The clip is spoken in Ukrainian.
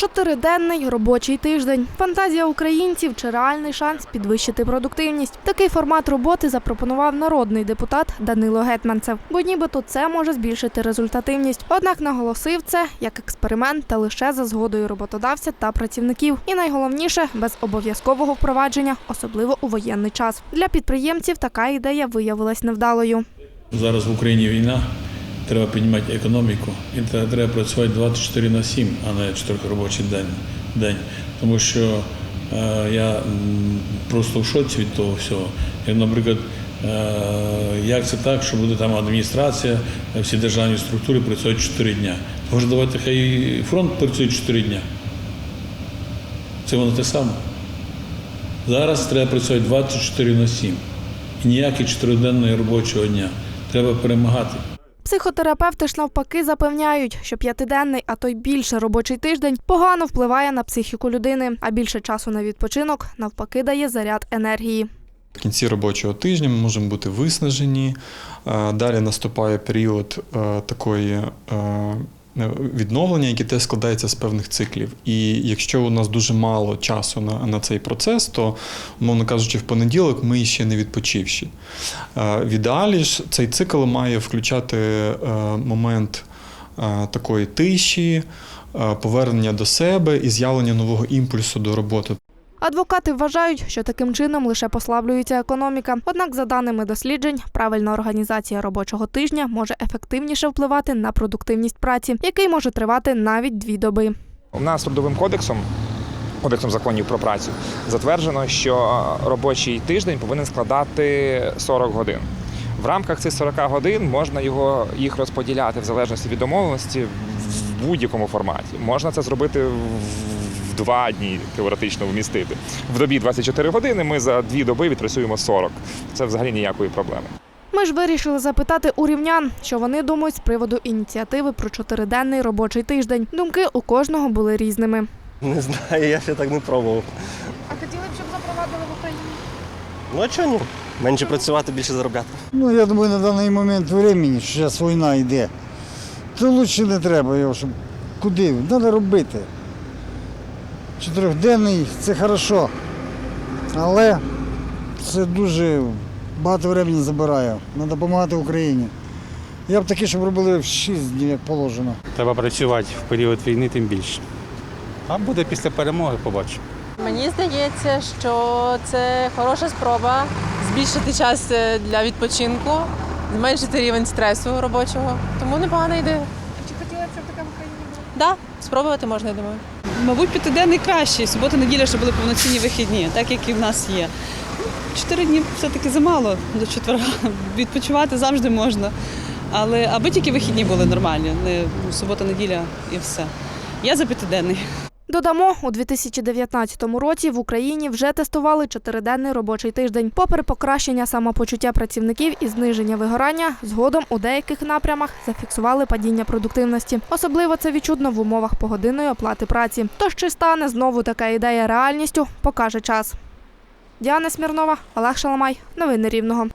Чотириденний робочий тиждень. Фантазія українців чи реальний шанс підвищити продуктивність. Такий формат роботи запропонував народний депутат Данило Гетманцев, бо нібито це може збільшити результативність. Однак наголосив це як експеримент та лише за згодою роботодавця та працівників. І найголовніше без обов'язкового впровадження, особливо у воєнний час. Для підприємців така ідея виявилась невдалою. Зараз в Україні війна, треба піднімати економіку, і треба працювати 24 на 7, а не 4 робочий день. Тому що е, я просто в шоці від того всього. І, наприклад, е, як це так, що буде там адміністрація, всі державні структури працюють 4 дня. Може, давайте хай фронт працює 4 дня. Це воно те саме. Зараз треба працювати 24 на 7. І ніяких чотириденного робочого дня. Треба перемагати. Психотерапевти ж навпаки запевняють, що п'ятиденний, а то й більше робочий тиждень погано впливає на психіку людини, а більше часу на відпочинок навпаки дає заряд енергії. В кінці робочого тижня ми можемо бути виснажені. Е, Далі наступає період е, такої е, відновлення, яке теж складається з певних циклів. І якщо у нас дуже мало часу на, на цей процес, то, умовно кажучи, в понеділок ми ще не відпочивші. Е, В ідеалі ж цей цикл має включати е, момент е, такої тиші, е, повернення до себе і з'явлення нового імпульсу до роботи. Адвокати вважають, що таким чином лише послаблюється економіка. Однак, за даними досліджень, правильна організація робочого тижня може ефективніше впливати на продуктивність праці, який може тривати навіть дві доби. У нас трудовим кодексом, кодексом законів про працю, затверджено, що робочий тиждень повинен складати 40 годин. В рамках цих 40 годин можна його їх розподіляти в залежності від домовленості в будь-якому форматі. Можна це зробити в два дні теоретично вмістити. В добі 24 години ми за дві доби відпрацюємо 40. Це взагалі ніякої проблеми. Ми ж вирішили запитати у рівнян, що вони думають з приводу ініціативи про чотириденний робочий тиждень. Думки у кожного були різними. Не знаю, я ще так не пробував. А хотіли б, щоб запровадили в Україні? Ну а чого ні? Менше працювати, більше заробляти. Ну, я думаю, на даний момент времени, що зараз війна йде, то лучше не треба його, щоб куди? Треба робити. Чотирьохденний це хорошо, але це дуже багато времени забирає. Треба допомагати Україні. Я б таке, щоб робили в 6 днів, як положено. Треба працювати в період війни тим більше. А буде після перемоги, побачимо. Мені здається, що це хороша спроба збільшити час е, для відпочинку, зменшити рівень стресу робочого. Тому непогана ідея. Чи хотіли б, щоб така в Україні була? Так, да, спробувати можна, я думаю. Мабуть, п'ятиденний кращий. Субота, неділя, щоб були повноцінні вихідні, так як і в нас є. Чотири дні все-таки замало до четверга. Відпочивати завжди можна. Але аби тільки вихідні були нормальні, не субота, неділя і все. Я за п'ятиденний. Додамо, у 2019 році в Україні вже тестували чотириденний робочий тиждень. Попри покращення самопочуття працівників і зниження вигорання, згодом у деяких напрямах зафіксували падіння продуктивності. Особливо це відчутно в умовах погодинної оплати праці. Тож чи стане знову така ідея реальністю, покаже час. Діана Смірнова, Олег Шаламай. Новини Рівного.